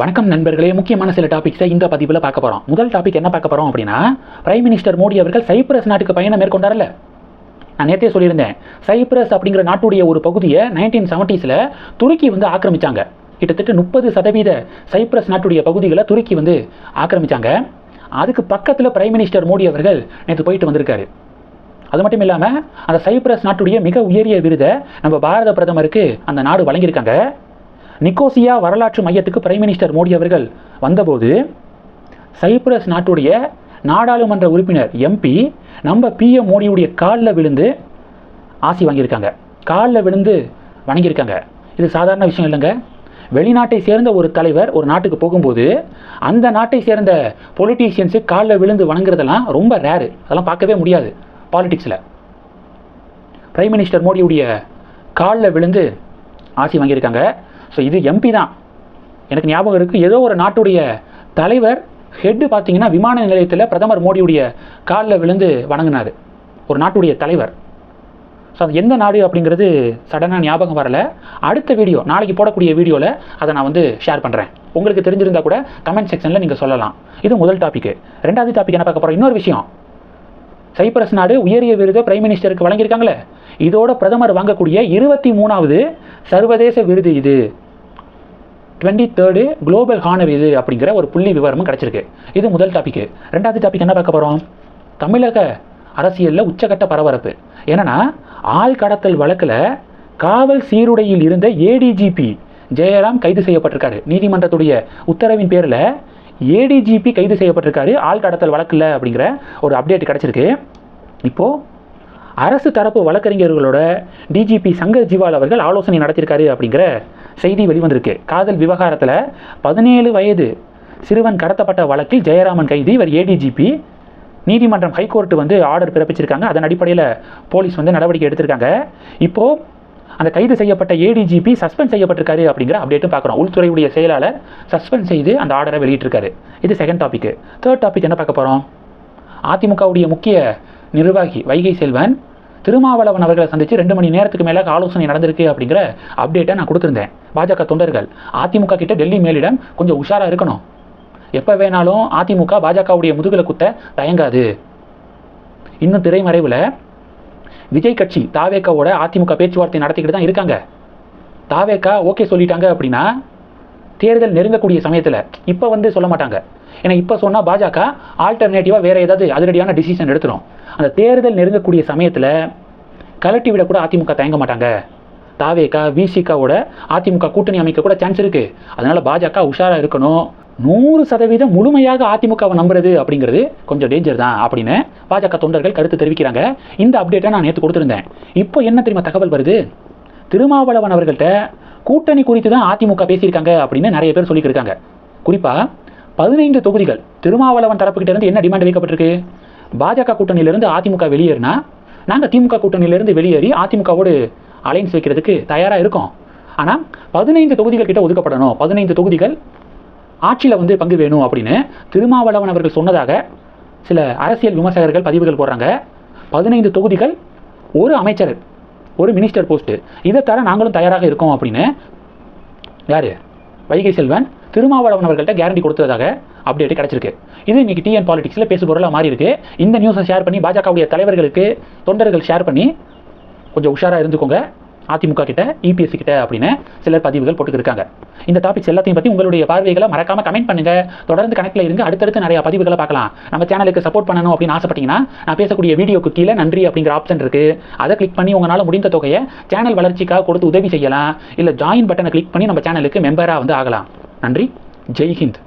வணக்கம் நண்பர்களே. முக்கியமான சில டாபிக்ஸை இந்த பதிவில் பார்க்க போகிறோம் முதல் டாபிக் என்ன பார்க்க போகிறோம் அப்படின்னா பிரைம் மினிஸ்டர் மோடி அவர்கள் சைப்ரஸ் நாட்டுக்கு பயணம் மேற்கொண்டார்ல. நான் நேற்றே சொல்லியிருந்தேன் சைப்ரஸ் அப்படிங்கிற நாட்டுடைய ஒரு பகுதியை நைன்டீன் செவன்ட்டீஸில் துருக்கி வந்து ஆக்கிரமிச்சாங்க. கிட்டத்தட்ட முப்பது சதவீத சைப்ரஸ் நாட்டுடைய பகுதிகளை துருக்கி வந்து ஆக்கிரமிச்சாங்க. அதுக்கு பக்கத்தில் பிரைம் மினிஸ்டர் மோடி அவர்கள் நேற்று போயிட்டு வந்திருக்காரு. அது மட்டும் இல்லாமல் அந்த சைப்ரஸ் நாட்டுடைய மிக உயரிய விருதை நம்ம பாரத பிரதமருக்கு அந்த நாடு வழங்கியிருக்காங்க. நிக்கோசியா வரலாற்று மையத்துக்கு பிரைம் மினிஸ்டர் மோடி அவர்கள் வந்தபோது சைப்ரஸ் நாட்டுடைய நாடாளுமன்ற உறுப்பினர் எம்பி நம்ம பிஎம் மோடியுடைய காலில் விழுந்து ஆசி வாங்கியிருக்காங்க. காலில் விழுந்து வணங்கியிருக்காங்க. இது சாதாரண விஷயம் இல்லைங்க. வெளிநாட்டை சேர்ந்த ஒரு தலைவர் ஒரு நாட்டுக்கு போகும்போது அந்த நாட்டை சேர்ந்த பொலிட்டீஷியன்ஸு காலில் விழுந்து வணங்குறதெல்லாம் ரொம்ப ரேரு அதெல்லாம் பார்க்கவே முடியாது பாலிடிக்ஸில் பிரைம் மினிஸ்டர் மோடியுடைய காலில் விழுந்து ஆசி வாங்கியிருக்காங்க. ஸோ இது எம்பி தான். எனக்கு ஞாபகம் இருக்குது ஏதோ ஒரு நாட்டுடைய தலைவர் ஹெட்டு பார்த்தீங்கன்னா விமான நிலையத்தில் பிரதமர் மோடியுடைய காலில் விழுந்து வணங்கினார். ஒரு நாட்டுடைய தலைவர். ஸோ அது எந்த நாடு அப்படிங்கிறது சடனாக ஞாபகம் வரல. அடுத்த வீடியோ நாளைக்கு போடக்கூடிய வீடியோவில் அதை நான் வந்து ஷேர் பண்ணுறேன் உங்களுக்கு தெரிஞ்சிருந்தா கூட கமெண்ட் செக்ஷனில் நீங்கள் சொல்லலாம். இது முதல் டாப்பிக்கு ரெண்டாவது டாபிக் என்ன பார்க்க போகிறோம் இன்னொரு விஷயம். சைப்ரஸ் நாடு உயரிய விருதை பிரைம் மினிஸ்டருக்கு வழங்கியிருக்காங்களே. இதோட பிரதமர் வாங்கக்கூடிய இருபத்தி மூணாவது சர்வதேச விருது இது. டுவெண்ட்டி தேர்டு குளோபல் ஹானர் இது அப்படிங்கிற ஒரு புள்ளி விவரமும் கிடச்சிருக்கு. இது முதல் டாபிக் ரெண்டாவது டாபிக் என்ன பார்க்க போகிறோம் தமிழக அரசியலில் உச்சகட்ட பரபரப்பு. என்னன்னா ஆள் கடத்தல் வழக்கில் காவல் சீருடையில் இருந்த ஏடிஜிபி ஜெயராம் கைது செய்யப்பட்டிருக்காரு. நீதிமன்றத்துடைய உத்தரவின் பேரில் ஏடிஜிபி கைது செய்யப்பட்டிருக்காரு ஆள் கடத்தல் வழக்கில் அப்படிங்கிற ஒரு அப்டேட் கிடச்சிருக்கு. இப்போது அரசு தரப்பு வழக்கறிஞர்களோட டிஜிபி சங்கர் ஜிவால் அவர்கள் ஆலோசனை நடத்தியிருக்காரு அப்படிங்கிற செய்தி வெளிவந்திருக்கு. காதல் விவகாரத்தில் பதினேழு வயது சிறுவன் கடத்தப்பட்ட வழக்கில் ஜெயராமன் கைது. இவர் ஏடிஜிபி நீதிமன்றம் ஹைகோர்ட் வந்து ஆர்டர் பிறப்பிச்சிருக்காங்க. அதன் அடிப்படையில் போலீஸ் வந்து நடவடிக்கை எடுத்திருக்காங்க. இப்போது அந்த கைது செய்யப்பட்ட ஏடிஜிபி சஸ்பெண்ட் செய்யப்பட்டிருக்காரு அப்படிங்கிற அப்டேட்டும் பார்க்குறோம். உள்துறையுடைய செயலாளர் சஸ்பெண்ட் செய்து அந்த ஆர்டரை வெளியிட்டிருக்காரு. இது செகண்ட் டாபிக் தேர்ட் டாபிக் என்ன பார்க்க போகிறோம் அதிமுகவுடைய முக்கிய நிர்வாகி வைகை செல்வன் திருமாவளவன் அவர்களை சந்தித்து ரெண்டு மணி நேரத்துக்கு மேலே ஆலோசனை நடந்திருக்கு அப்படிங்கிற அப்டேட்டை நான் கொடுத்துருந்தேன். பாஜக தொண்டர்கள் அதிமுக கிட்ட டெல்லி மேலிடம் கொஞ்சம் உஷாராக இருக்கணும். எப்போ வேணாலும் அதிமுக பாஜகவுடைய முதுகில் குத்த தயங்காது. இன்னும் திரைமறைவில் விஜய் கட்சி தாவேக்காவோட அதிமுக பேச்சுவார்த்தை நடத்திக்கிட்டு தான் இருக்காங்க. தாவேக்கா ஓகே சொல்லிட்டாங்க அப்படின்னா தேர்தல் நெருங்கக்கூடிய சமயத்தில் இப்போ வந்து சொல்ல மாட்டாங்க. ஏன்னா இப்போ சொன்னால் பாஜக ஆல்டர்னேட்டிவாக வேறு ஏதாவது அதிரடியான டிசிஷன் எடுத்துரும். அந்த தேர்தல் நெருங்கக்கூடிய சமயத்தில் கலட்டி விட கூட அதிமுக தயங்க மாட்டாங்க. தாவேக்கா விசிகாவோட அதிமுக கூட்டணி அமைக்க கூட சான்ஸ் இருக்குது அதனால் பாஜக உஷாராக இருக்கணும். நூறு சதவீதம் முழுமையாக அதிமுகவை நம்புறது அப்படிங்கிறது கொஞ்சம் டேஞ்சர் தான் அப்படின்னு பாஜக தொண்டர்கள் கருத்து தெரிவிக்கிறாங்க. இந்த அப்டேட்டை நான் நேற்று கொடுத்துருந்தேன். இப்போ என்ன தெரியுமா தகவல் வருது? திருமாவளவன் அவர்கள்ட்ட கூட்டணி குறித்து தான் அதிமுக பேசியிருக்காங்க அப்படின்னு நிறைய பேர் சொல்லிக்கிருக்காங்க குறிப்பாக பதினைந்து தொகுதிகள் திருமாவளவன் தரப்புக்கிட்ட இருந்து என்ன டிமாண்ட் வைக்கப்பட்டிருக்கு? பாஜக கூட்டணியிலிருந்து அதிமுக வெளியேறினா நாங்கள் திமுக கூட்டணியிலிருந்து வெளியேறி அதிமுகவோடு அலைன்ஸ் வைக்கிறதுக்கு தயாராக இருக்கோம். ஆனால் பதினைந்து தொகுதிகள் கிட்ட ஒதுக்கப்படணும். பதினைந்து தொகுதிகள் ஆட்சியில் வந்து பங்கு வேணும் அப்படின்னு திருமாவளவன் அவர்கள் சொன்னதாக சில அரசியல் விமர்சகர்கள் பதிவுகள் போடுறாங்க. பதினைந்து தொகுதிகள் ஒரு அமைச்சர் ஒரு மினிஸ்டர் போஸ்ட்டு இதை தர நாங்களும் தயாராக இருக்கோம் அப்படின்னு யார்? வைகை செல்வன் திருமாவளவன் அவர்கள்ட்ட கேரண்டி கொடுத்ததாக அப்டேட் கிடச்சிருக்கு. இது இன்னைக்கு டிஎன் பாலிடிக்ஸில் பேசு பொருளாக மாறி இருக்கு. இந்த நியூஸை ஷேர் பண்ணி பாஜகவுடைய தலைவர்களுக்கு தொண்டர்கள் ஷேர் பண்ணி கொஞ்சம் உஷாராக இருந்துக்கோங்க. அதிமுக கிட்ட இபிஎஸ்சி கிட்ட அப்படின்னு சிலர் பதிவுகள் போட்டுக்கிருக்காங்க. இந்த டாபிக்ஸ் எல்லாத்தையும் பற்றி உங்களுடைய பார்வைகளை மறக்காம கமெண்ட் பண்ணுங்க. தொடர்ந்து கணக்கில் இருங்க. அடுத்தடுத்து நிறைய பதிவுகளை பார்க்கலாம். நம்ம சேனலுக்கு சப்போர்ட் பண்ணணும் அப்படின்னு ஆசைப்பட்டீங்கன்னா நான் பேசக்கூடிய வீடியோக்கு கீழே நன்றி அப்படிங்கிற ஆப்ஷன் இருக்கு. அதை கிளிக் பண்ணி உங்களால் முடிந்த தொகையை சேனல் வளர்ச்சிக்காக கொடுத்து உதவி செய்யலாம். இல்லை ஜாயின் பட்டனை கிளிக் பண்ணி நம்ம சேனலுக்கு மெம்பராக வந்து ஆகலாம். and read Hind